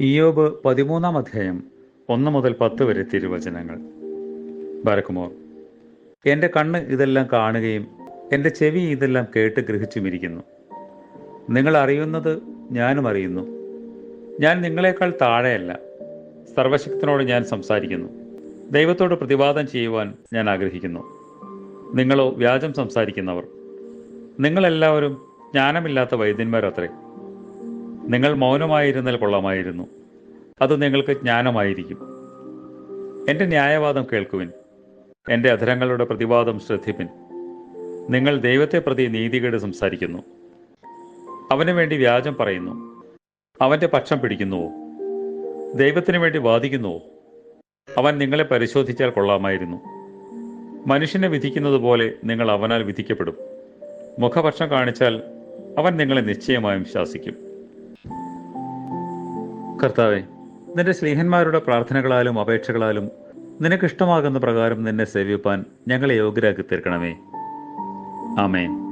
ഇയോബ് പതിമൂന്നാം അധ്യായം ഒന്ന് മുതൽ പത്ത് വരെ തിരുവചനങ്ങൾ. ബാലകുമാർ എന്റെ കണ്ണ് ഇതെല്ലാം കാണുകയും എന്റെ ചെവി ഇതെല്ലാം കേട്ട് ഗ്രഹിച്ചുമിരിക്കുന്നു. നിങ്ങൾ അറിയുന്നത് ഞാനും അറിയുന്നു. ഞാൻ നിങ്ങളെക്കാൾ താഴെയല്ല. സർവശക്തനോട് ഞാൻ സംസാരിക്കുന്നു. ദൈവത്തോട് പ്രതിവാദം ചെയ്യുവാൻ ഞാൻ ആഗ്രഹിക്കുന്നു. നിങ്ങളോ വ്യാജം സംസാരിക്കുന്നവർ. നിങ്ങളെല്ലാവരും ജ്ഞാനമില്ലാത്ത വൈദ്യന്മാരത്രേ. നിങ്ങൾ മൗനമായിരുന്നാൽ കൊള്ളാമായിരുന്നു. അത് നിങ്ങൾക്ക് ജ്ഞാനമായിരിക്കും. എന്റെ ന്യായവാദം കേൾക്കുവിൻ. എന്റെ അധരങ്ങളുടെ പ്രതിവാദം ശ്രദ്ധിപ്പിൻ. നിങ്ങൾ ദൈവത്തെ പ്രതി നീതികേട് സംസാരിക്കുന്നു. അവന് വേണ്ടി വ്യാജം പറയുന്നു. അവന്റെ പക്ഷം പിടിക്കുന്നുവോ? ദൈവത്തിന് വേണ്ടി വാദിക്കുന്നുവോ? അവൻ നിങ്ങളെ പരിശോധിച്ചാൽ കൊള്ളാമായിരുന്നു. മനുഷ്യനെ വിധിക്കുന്നത് പോലെ നിങ്ങൾ അവനാൽ വിധിക്കപ്പെടും. മുഖപക്ഷം കാണിച്ചാൽ അവൻ നിങ്ങളെ നിശ്ചയമായും ശാസിക്കും. കർത്താവെ നിന്റെ സ്നേഹന്മാരുടെ പ്രാർത്ഥനകളാലും അപേക്ഷകളാലും നിനക്കിഷ്ടമാകുന്ന പ്രകാരം നിന്നെ സേവിപ്പാൻ ഞങ്ങളെ യോഗ്യരാക്കി തീർക്കണമേ. ആമേൻ.